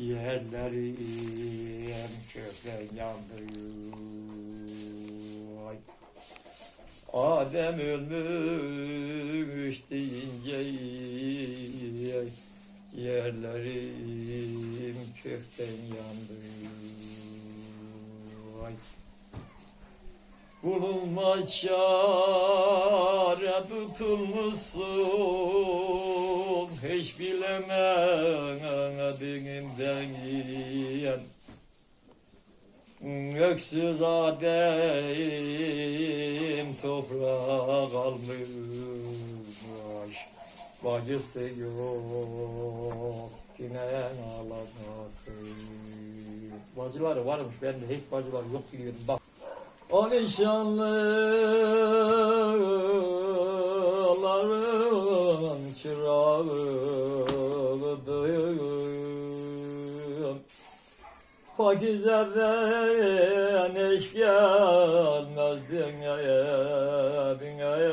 Yerlerim kökten yandı. Ay. Adem ölmüş deyince yerlerim kökten yandı. Ay. Bulunmaz çare tutulmuşsun. Hiç bilemedimden yiyen. Öksüz adem toprak almış. Bacısı yok yine ağlaması Bacıları varmış ben de hiç bacılar yok biliyordum bak o nişanlıların çırağıdır. Fakizlerden eş gelmez dünyaya dünyaya.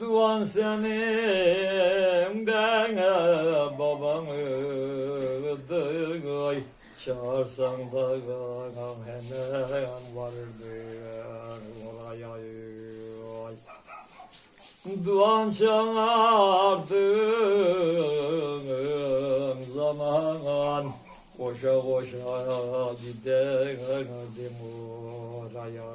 Duan senin ben babanıdır ay Çağırsan da anam hemen vardır oraya ay Duan çağırdığım zaman Koşa koşa giderdim oraya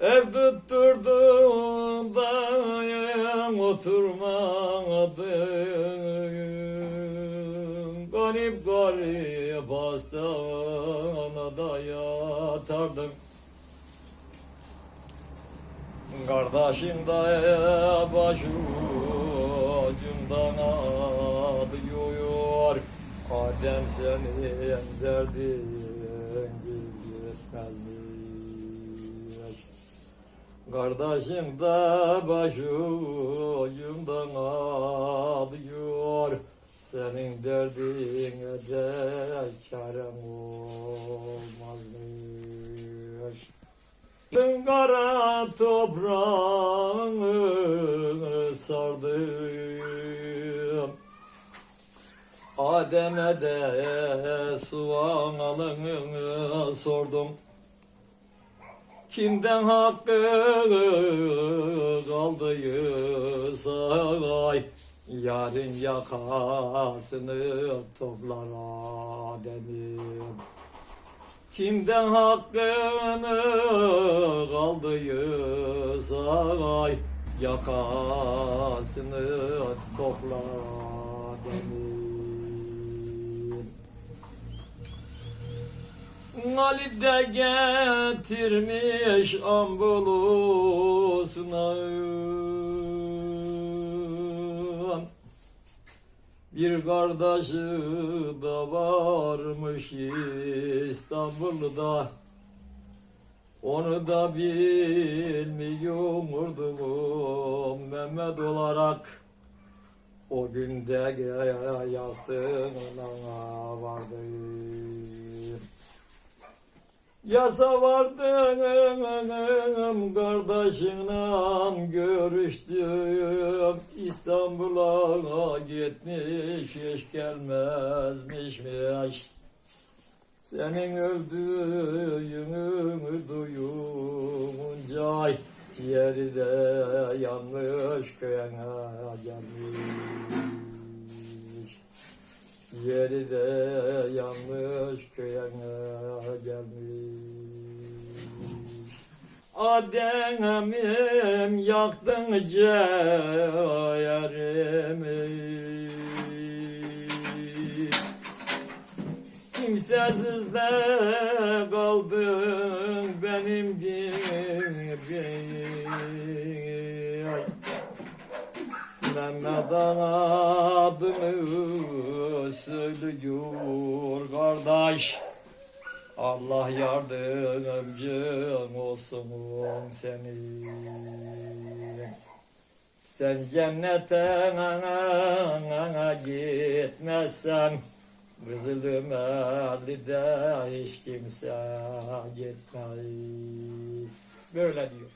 Ev tutturdum dayan oturmadım Garip garip hastanada yatardım. Kardeşim de başucumdan ağlıyor Adem senin derdin gitmezmiş. Kardeşim de başucumdan ağlıyor Senin derdine de çarem olmazmış Dün kara toprağını sardım. Adem'e de soğanalını sordum. Kimden hakkı kaldıysa ay Yarın yakasını toplar Adem'im. Kimden hakkını kaldıysa ay Yakasını toplar Adem'im. Ali de getirmiş ambulusuna Bir kardeşi da varmış İstanbul'da. Onu da bilmiyordum Mehmet olarak. O günde yasına vardım Yasa vardım kardeşinle görüştüm. İstanbul'a gitmiş hiç gelmezmişmiş Senin öldüğünü duyunca Yeri de yanlış köyene gelmiş Yeri de yanlış köyene gelmiş. Adem'im yaktın ciğerimi. Kimsesiz de kaldın benim gibi. Mehmet adını söylüyor kardeş. Allah yardımcın olsun senin Sen cennete gitmezsen Kızıl Ömerli'de hiç kimse gitmez. Böyle diyor.